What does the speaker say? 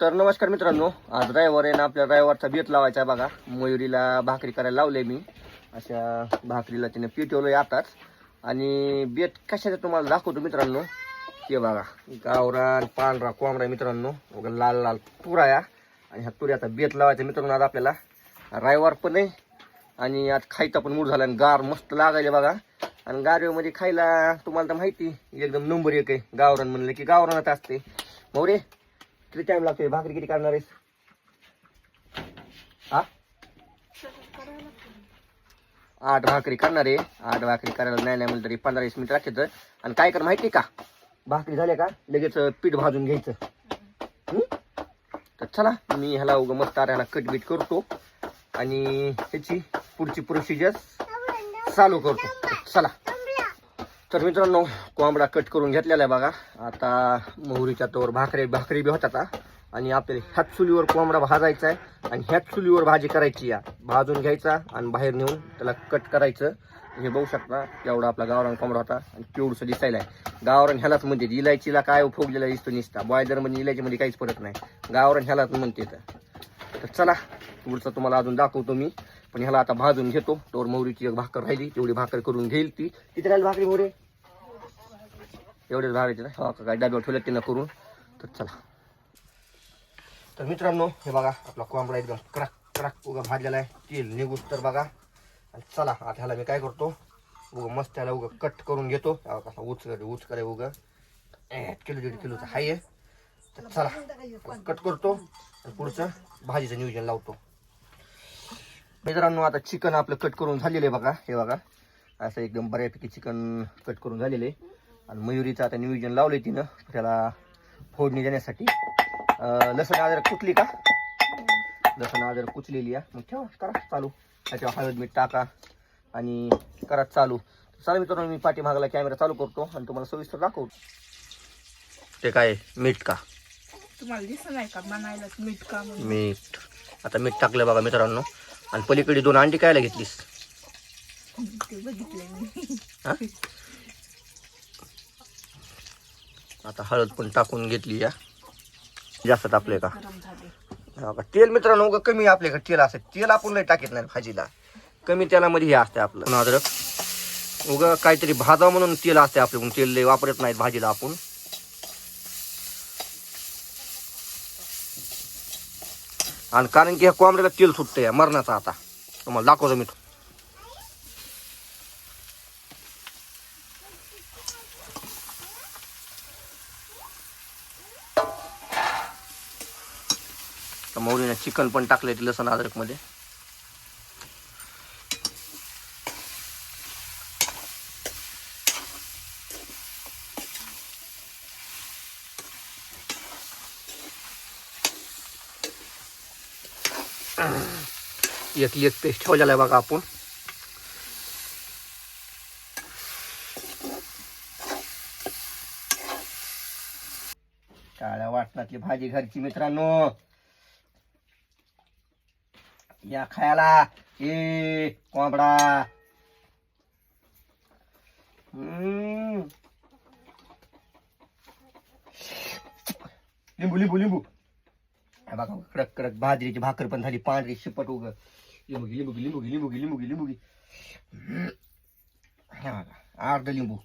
तर नमस्कार मित्रांनो आज रविवार आहे ना आपल्या रविवारचा बेत लावायचा आहे बघा. मयुरीला भाकरी करायला लावले मी. अशा भाकरीला तिने आहे आताच. आणि बेत कशाचं तुम्हाला दाखवतो मित्रांनो. ते बघा गावरान पांढरा कोंबरा मित्रांनो. लाल लाल तुराया आणि ह्या तुऱ्याचा बेत लावायचा मित्रांनो आज आपल्याला. रविवार पण आहे. आणि आज खायचा पण मूड झाला आणि गार मस्त लागायला बघा. आणि गारव्यामध्ये खायला तुम्हाला तर माहिती एकदम नंबर एक आहे. गावरान म्हणलं की गावरानच असते. मोरे किती टाइम लागतोय? भाकरी किती काढणार आहेस? हा? आठ भाकरी करणार आहे. आठ भाकरी करायला नाही नाही म्हणलं तरी पंधरा वीस मिनिट लागतात आणि काय कर माहिती का? भाकरी झाल्या का? लगेच पीठ भाजून घ्यायचं. तर चला मी ह्याला उगा मस्त ह्याला कटबीट करतो. आणि ह्याची पुढची प्रोसिजर चालू करतो. चला. तर मित्रांनो कोंबडा कट करून घेतलेला आहे बघा. आता मोहरीच्या तोवर भाकरी भाकरी बी होतात आणि आपल्याला ह्याच चुलीवर कोंबडा भाजायचा आहे. आणि ह्याच चुलीवर भाजी करायची या भाजून घ्यायचा आणि बाहेर नेऊन त्याला कट करायचं. हे बघू शकता एवढा आपला गावरान कोंबडा होता. आणि पिवडसं दिसायला आहे. गावरान ह्यालाच म्हणते इलायचीला काय फुगलेला दिसतो निसता. बॉयलरमध्ये इलायचीमध्ये काहीच फरक नाही. गावरान ह्यालाच म्हणते तर तर चला पुढचं तुम्हाला अजून दाखवतो मी. पण ह्याला आता भाजून घेतो. तोर मोहरीची एक भाकर राहिली तेवढी भाकर करून घेईल ती. किती राहिली भाकरी मोरे एवढेच भागायचे ना? हो का? काय डब्यावर ठेवलं तिनं करून. तर चला. तर मित्रांनो हे बघा आपला कोंबडा एकदम कडक कडक उगा भाजलेला आहे. तेल निघूस तर बघा. आणि चला आता ह्याला मी काय करतो? उगं मस्त त्याला उगं कट करून घेतो. कसा उच करे उच करे किलो दीड किलोचा हाय आहे तर चला कट करतो. आणि पुढचं भाजीचं नियोजन लावतो. मित्रांनो आता चिकन आपलं कट करून झालेलं आहे बघा. हे बघा. असं एकदम बऱ्यापैकी चिकन कट करून झालेलं आहे. आणि मयुरीचं आता नियोजन लावलंय तिनं. त्याला फोडणी देण्यासाठी. लसण अद्रक कुचली का? लसण अद्रक कुचलेली आहे. मग ठेवा करा चालू. त्याच्यावर हळद मीठ टाका. आणि करा चालू. चला मित्रांनो मी पाठीमागाला कॅमेरा चालू करतो आणि तुम्हाला सविस्तर दाखवतो. ते काय मीठ का? तुम्हाला दिसत नाही का? बनायला मीठ का म्हणून? मीठ. आता मीठ टाकलं बघा मित्रांनो. आणि पलीकडे दोन अंडी कायला घेतलीस? ते बघितलंय मी. हा? आता हळद पण टाकून घेतली या. जास्त टाकले का? गरम झाले हा का? तेल मित्रांनो उगा कमी आपल्याकडे. तेल असते तेल आपण लय टाकीत नाही भाजीला कमी तेलामध्ये हे असते आपलं. पुन्हा अद्रक उगा काहीतरी भाजा म्हणून तेल असते आपलं पण तेल लय वापरत नाहीत भाजीला आपण. आणि कारण की ह्या कोंबड्याला तेल सुटतं या मरणाचं आता. तुम्हाला दाखवतो मी. तर मौलीने चिकन पण टाकलंय लसण अद्रकमध्ये. एक एक पेस्ट आपण काळ्या वाटणातली भाजी घरची मित्रांनो। या खायला, ए, कोंबडा। हम्म. लिंबू लिंबू लिंबू। हे बघा, कडक कडक बाजरीची भाकर पण पांढरी शिपट उग लिंबू घे, लिंबू घे, लिंबू घे, लिंबू घे, लिंबू घे, लिंबू घे. हम्म. हे बघा अर्ध लिंबू